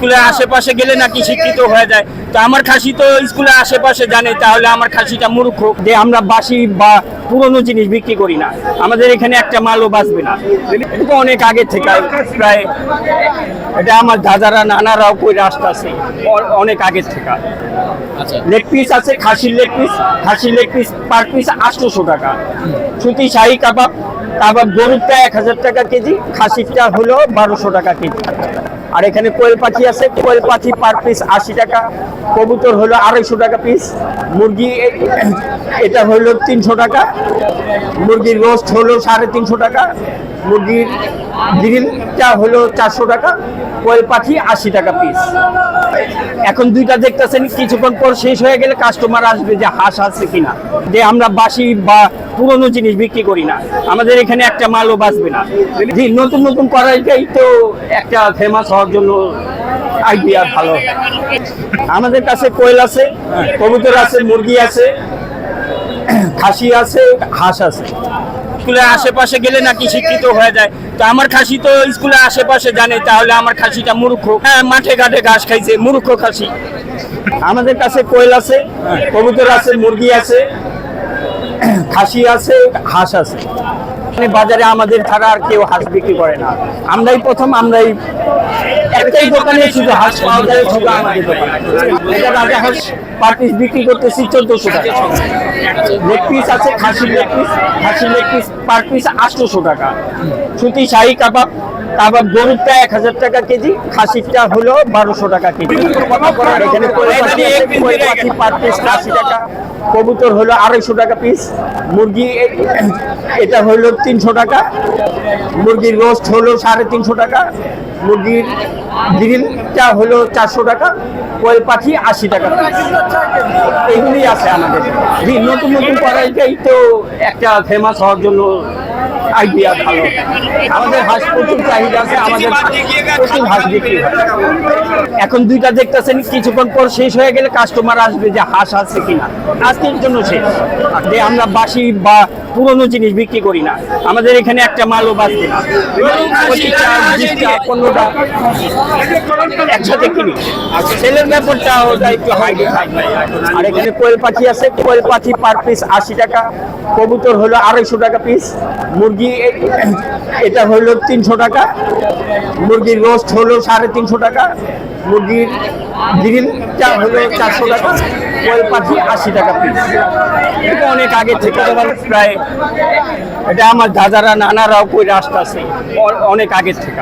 স্কুলের আশেপাশে গেলে নাকি শিক্ষিত হয়ে যায়। তো আমার খাসি তো স্কুলের আশেপাশে জানে তাহলে আমার খাসিটা মূর্খ যে আমরা বাসি বা পুরনো জিনিস বিক্রি করি না। আমাদের এখানে একটা মালও বাঁচবে না। এটা তো অনেক আগে থেকে প্রায় এটা আমার দাদারা নানারাও করে আসতেছে অনেক আগের থেকে। আচ্ছা। লেগ পিস আছে খাসির লেগ পিস খাসির লেগ পিস পার পিস আটশোশো টাকা। সুতি শাহি কাবাব কাবাব গরুরটা এক হাজার টাকা কেজি খাসিরটা হলো বারোশো টাকা কেজি। আর এখানে কোয়েল পাখি আছে, কোয়েল পাখি পার পিস আশি টাকা, কবুতর হলো আড়াইশো টাকা পিস মুরগি এটা হলো তিনশো টাকা, মুরগির রোস্ট হলো সাড়ে তিনশো টাকা, মুরগির গ্রিলটা হলো চারশো টাকা, কোয়েল পাখি আশি টাকা পিস এখন দুইটা দেখতেছেন, কিছুক্ষণ পর শেষ হয়ে গেলে কাস্টমার আসবে যে হাঁস আছে কিনা। যে আমরা বাসি বা পুরনো জিনিস বিক্রি করি না। আমাদের এখানে একটা মালও বাঁচবে না। জি, নতুন নতুন করাইটাই তো একটা ফেমাস হওয়ার জন্য আইডিয়া ভালো। আমাদের কাছে কোয়েল আছে, কবুতর আছে, মুরগি আছে, খাসি আছে, হাঁস আছে। স্কুলের আশেপাশে গেলে নাকি শিক্ষিত হয়ে যায়। তো আমার খাসি তো স্কুলের আশেপাশে জানে, তাহলে আমার খাসিটা মূর্খ। হ্যাঁ মাঠে ঘাটে ঘাস খাইছে, মূর্খ খাসি। আমাদের কাছে কোয়েল আছে, কবুতর আছে, মুরগি আছে খাসি আছে, হাঁস আছে। মানে বাজারে আমাদের ছাড়া আর কেউ হাঁস বিক্রি করে না। আমরাই প্রথম, আমরাই একটাই দোকানে শুধু হাঁস পাওয়া যায়, শুধু আমাদের দোকানে। রাজা হাঁস পার পিস বিক্রি করতেছি চোদ্দশো টাকা। লেগ পিস আছে, খাসির লেগ পিস খাসির লেগ পিস পার পিস আটশোশো টাকা। সুতি শাহি কাবাব কাবাব গরুরটা এক হাজার টাকা কেজি খাসিরটা হলো বারোশো টাকা কেজি। এখানে পাখি পার পিস আশি টাকা। কবুতর হলো আড়াইশো টাকা পিস মুরগি এটা হলো তিনশো টাকা। মুরগির রোস্ট হলো সাড়ে তিনশো টাকা। মুরগির গ্রিলটা হলো চারশো টাকা। কোয়েল পাখি আশি টাকা। এগুলি আছে আমাদের। নতুন নতুন করাইটাই তো একটা ফেমাস হওয়ার জন্য আইডিয়া ভালো। আমাদের হাঁস প্রচুর চাহিদা আছে, আমাদের প্রচুর হাঁস বিক্রি হয়। এখন দুইটা দেখতেছেন, কিছুক্ষণ পর শেষ হয়ে গেলে কাস্টমার আসবে যে হাঁস আছে কিনা। আজকের জন্য শেষ। যে আমরা বাসি বা পুরনো জিনিস বিক্রি করি না। আমাদের এখানে একটা মালও বাঁচবে না। একসাথে কিনি। সেলের ব্যাপারটা ওটা একটু থাকবে আর এখানে কোয়েল পাখি আছে। কোয়েল পাখি পার পিস আশি টাকা। কবুতর হলো আড়াইশো টাকা পিস মুরগি, এটা হলো তিনশো টাকা। মুরগির রোস্ট হলো সাড়ে তিনশো টাকা। মুরগির গ্রিলটা হলো চারশো টাকা। কোয়েল পাখি আশি টাকা পিস এটা অনেক আগে থেকে প্রায় এটা আমার দাদারা নানারাও রাস্তা আছে অনেক আগের থেকে।